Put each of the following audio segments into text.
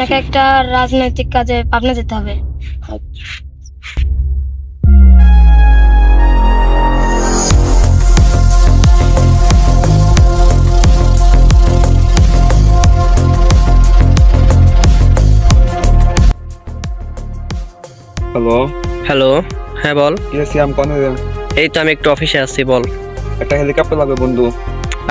আপনাকে একটা রাজনৈতিক কাজে পাবনা যেতে হবে। হ্যালো হ্যালো হ্যাঁ বল। আম এই তো আমি একটু অফিসে আসছি বল। একটা হেলিকপ্টার লাগবে বন্ধু।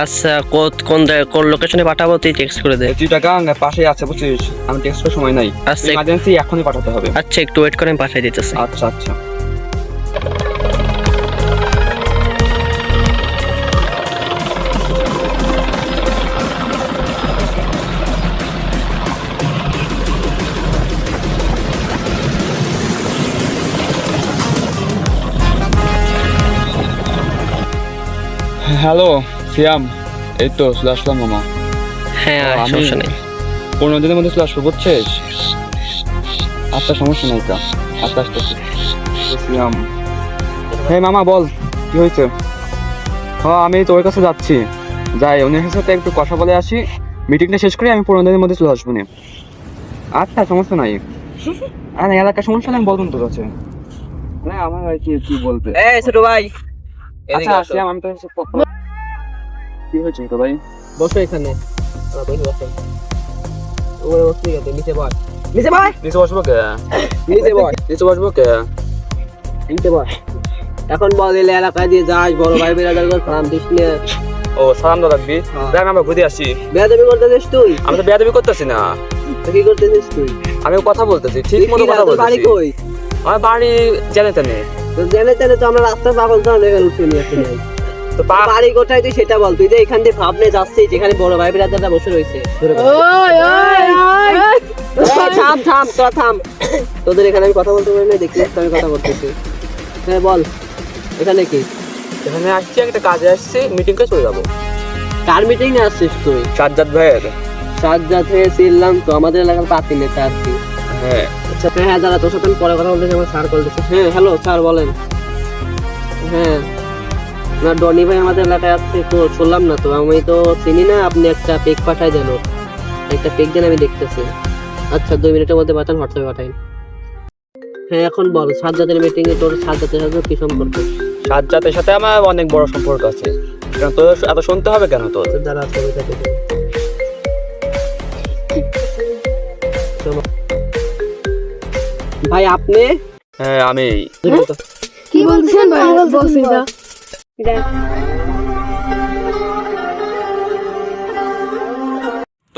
আচ্ছা কোন- কোন কোন লোকেশনে পাঠাবো তুই টেক্সট করে দে। চিটাগাং পাশেই আছে বুঝছিস? আমি টেক্সট করার সময় নাই। আচ্ছা ইমার্জেন্সি এখনই পাঠাতে হবে। আচ্ছা একটু ওয়েট করে আমি পাঠিয়ে দিতেছি। আচ্ছা আচ্ছা। হ্যালো। সিয়াম এই তো চলে আসলাম মামা। হ্যাঁ আমি- সমস্যা নেই। পনেরো দিনের মধ্যে চলে আসব বুঝছিস? আচ্ছা সমস্যা নেই কা আচ্ছা আসতেছি সিয়াম হ্যাঁ মামা বল কি হয়েছে? হ্যাঁ আমি তোর কাছে যাচ্ছি। যাই উনির সাথে একটু কথা বলে আসি। মিটিংটা শেষ করে আমি পনেরো দিনের মধ্যে চলে আসব নি। আচ্ছা সমস্যা নাই। আরে এলাকার সমস্যা নেই বলুন তোর কাছে। না আমার আর কি কি বলবে? এই ছোট ভাই আচ্ছা সিয়াম আমি তো কি হয়েছে তো ভাই? বসো এখানে। বসো ওরে বসতে গেছে নিচে বস। নিচে বস! নিচে বসবো কে? নিচে বস। নিচে বসবো কে? নিচে বস। এখন বল এলে এলাকায় দিয়ে যাস বড় ভাই বেরাদার করে সালাম দিস নে। ও সালাম দাদা বি হ্যাঁ। দেখ আমরা ঘুরে আসি। বেয়াদবি করতেছিস তুই? আমি তো বেয়াদবি করতেছি না। কি করতেছিস তুই? আমি কথা বলতেছি ঠিক মতো কথা রাতের বাড়ি কই? আমার বাড়ি জানে তেনে তো জেনে তেনে তো আমরা রাস্তার পাগল তো অনেক উঠে নিয়ে আসি বাড়ি কোথায় তুই সেটা বল। তুই যে এখান দিয়ে ভাবনে যাচ্ছিস যেখানে বড় ভাই বিরাদাররা বসে রয়েছে। থাম থাম তোরা থাম। তোদের এখানে আমি কথা বলতে পারি না দেখি আমি কথা বলতেছি। হ্যাঁ বল এখানে কি? এখানে আসছি একটা কাজে আসছি মিটিং করে চলে যাব। কার মিটিং এ আসছিস তুই? সাজ্জাদ ভাইয়ের। সাজ্জাদ হয়ে ছিলাম তো আমাদের এলাকার পাতি নেতা আর কি। হ্যাঁ। আচ্ছা হ্যাঁ হ্যাঁ দাদা তোর সাথে আমি পরে কথা বলতেছি আমার স্যার কল দিচ্ছে হ্যাঁ হ্যালো স্যার বলেন। হ্যাঁ। না ডনি ভাই আমাদের এলাকায় আসছে তো শুনলাম না তো। আমি তো চিনি না আপনি একটা পেক পাঠাই দেন একটা পেক দেন আমি দেখতেছি। আচ্ছা দুই মিনিটের মধ্যে পাঠান হোয়াটসঅ্যাপে পাঠাই হ্যাঁ এখন বল সাজ্জাদের মিটিং এ তোর সাজ্জাদের সাথে কি সম্পর্ক? সাজ্জাদের সাথে আমার অনেক বড় সম্পর্ক আছে। কেন তোর এত শুনতে হবে কেন তোর? তোর দ্বারা ছবিটা দেখে। ভাই আপনি? হ্যাঁ আমি। কি বলছেন বস এটা তো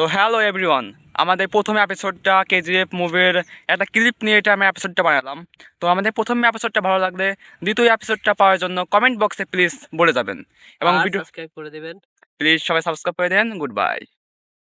হ্যালো এভরিওয়ান আমাদের প্রথম এপিসোডটা কেজিএফ মুভির একটা ক্লিপ নিয়ে এটা আমি এপিসোডটা বানালাম। তো আমাদের প্রথম এপিসোডটা ভালো লাগলে দ্বিতীয় এপিসোডটা পাওয়ার জন্য কমেন্ট বক্সে প্লিজ বলে যাবেন। এবং ভিডিও সাবস্ক্রাইব করে দেবেন। প্লিজ সবাই সাবস্ক্রাইব করে দেন গুড বাই